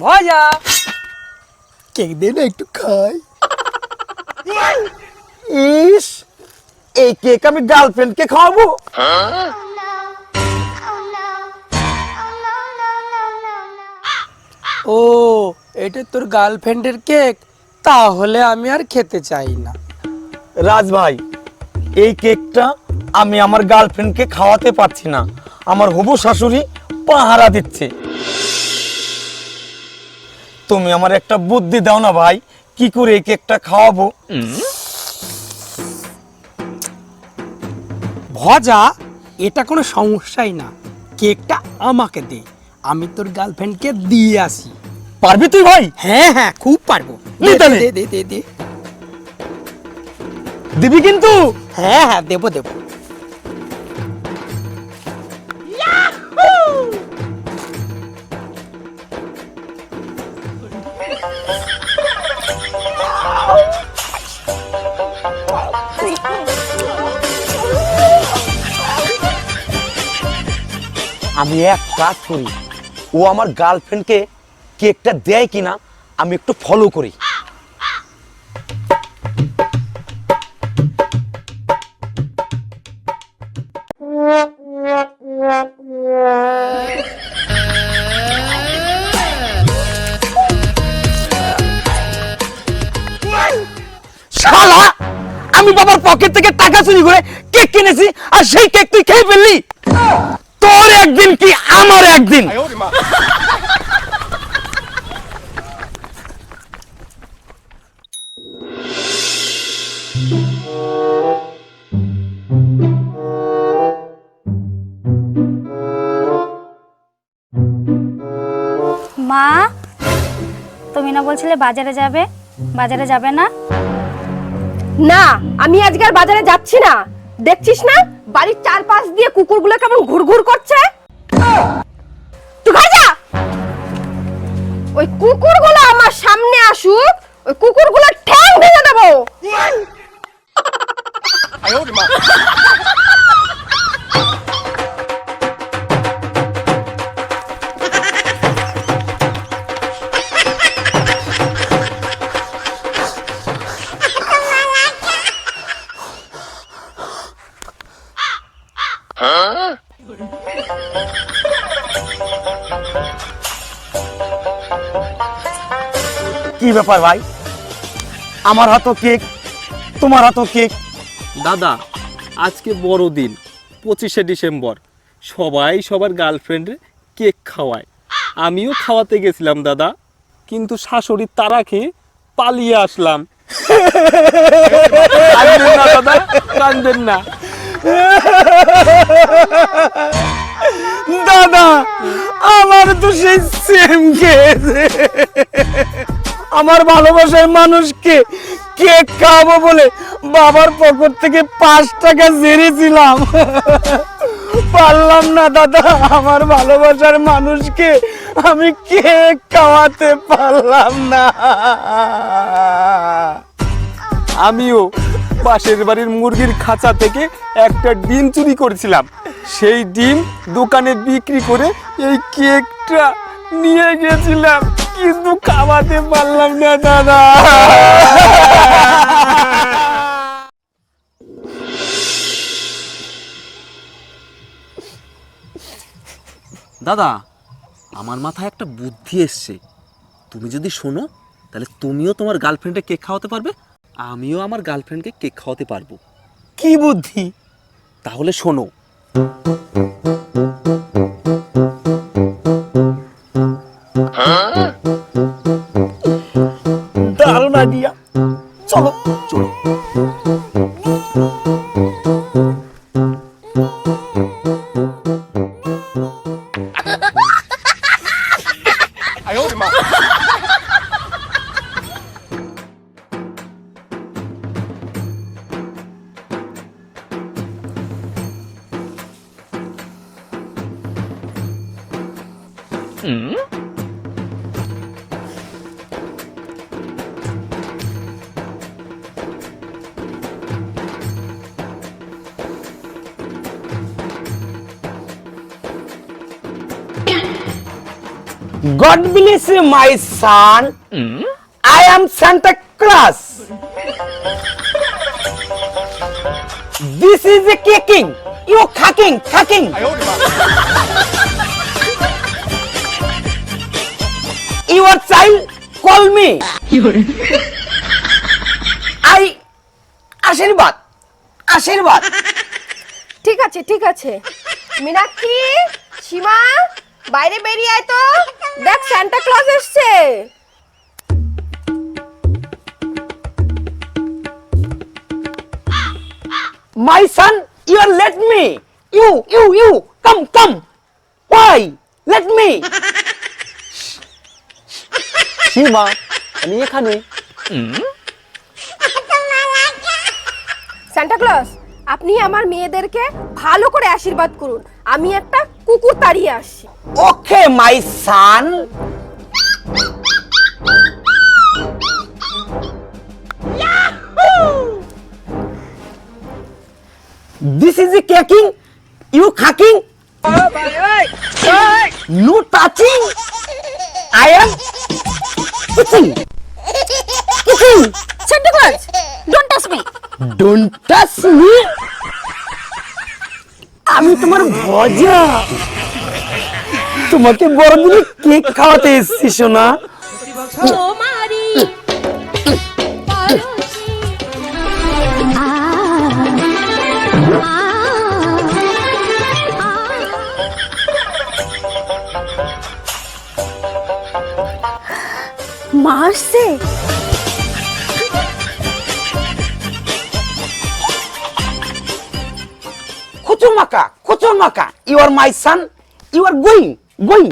ভজা কেক দে না একটু খাই। ইস এই কেক আমি গার্লফ্রেন্ডকে খাওয়াবো। ও এটা তোর গার্লফ্রেন্ডের কেক? তাহলে আমি আর খেতে চাই না। রাজ ভাই এই কেকটা আমি আমার গার্লফ্রেন্ডকে খাওয়াতে পারছি না। আমার হবু শাশুড়ি পাহারা দিচ্ছে। তুমি আমার একটা বুদ্ধি দাও না ভাই কি করে এই কেকটা খাওয়াবো? ভজা এটা কোনো সমস্যাই না। কেকটা আমাকে দে আমি তোর গার্লফ্রেন্ডকে দিয়ে আসি। পারবি তুই ভাই? হ্যাঁ হ্যাঁ খুব পারব। দে দে দে দে। দিবি কিন্তু? হ্যাঁ হ্যাঁ দেবো দেবো। আমি এক কাজ করি। ও আমার গার্লফ্রেন্ডকে কেকটা দেয় কিনা আমি একটু ফলো করি। শালা, আমি বাবার পকেট থেকে টাকা চুরি করে কেক কিনেছি আর সেই কেক তুই খেয়ে ফেললি। তোর একদিন কি আমার একদিন? বলছিলে বাজারে যাবে? বাজারে যাবে না? না আমি আজকে আর বাজারে যাচ্ছি না। দেখছিস না বাড়ির চারপাশ দিয়ে কুকুরগুলো কেমন ঘুরঘুর করছে? তুই ঘরে ওই কুকুরগুলো আমার সামনে আসুক ওই কুকুরগুলো ঠ্যাং ভেঙে দেবো। কি ব্যাপার ভাই? আমার হাতও কেক তোমার হাতও কেক। দাদা আজকে বড় দিন পঁচিশে ডিসেম্বর। সবাই সবার গার্লফ্রেন্ডে কেক খাওয়ায়। আমিও খাওয়াতে গেছিলাম দাদা। কিন্তু শাশুড়ির তারা খেয়ে পালিয়ে আসলাম। কাঁদবেন না দাদা কাঁদবেন না। দাদা আমার তো সেই সেম খেয়েছে আমার ভালোবাসার মানুষকে কেক খাওয়াবো বলে বাবার পকেট থেকে পাঁচ টাকা জেরেছিলাম পারলাম না, দাদা, আমার ভালোবাসার মানুষকে আমি কেক খাওয়াতে পারলাম না। আমিও পাশের বাড়ির মুরগির খাঁচা থেকে একটা ডিম চুরি করেছিলাম। সেই ডিম দোকানে বিক্রি করে এই কেকটা নিয়ে গেছিলাম। কিন্তু খাওয়াতে পারলাম না দাদা। দাদা আমার মাথায় একটা বুদ্ধি এসছে। তুমি যদি শোনো তাহলে তুমিও তোমার গার্লফ্রেন্ডে কেক খাওয়াতে পারবে আমিও আমার গার্লফ্রেন্ডকে কেক খাওয়াতে পারব। কি বুদ্ধি? তাহলে শোনো। 아유 임마 음? God bless you, my son. Mm? I am Santa Claus. This is a kicking. You khacking, khacking. Your child call me. I আশীর্বাদ আশীর্বাদ ঠিক আছে ঠিক আছে মীনাক্ষী সীমা বাইরে বেরিয়ে আয় তো দেখ সান্টা ক্লজ এসছে My son, you are let me. You, you, you, come, come. Why? Let me. Seema আমি এখানে সান্টা ক্লজ আপনি আমার মেয়েদেরকে ভালো করে আশীর্বাদ করুন আমি একটা কুকুর তাড়িয়ে আসছি Okay, my son. This is a kicking. You khacking. No touching. I am kicking. Kicking. Santa Claus don't touch me Don't touch me. আমি তোমার ভজা। তোমাকে বড়দিনে কেক খাওয়াতে এসেছি সোনা। মা কুচুমাকা মাকা খুচুর মাকা you are my son you are going going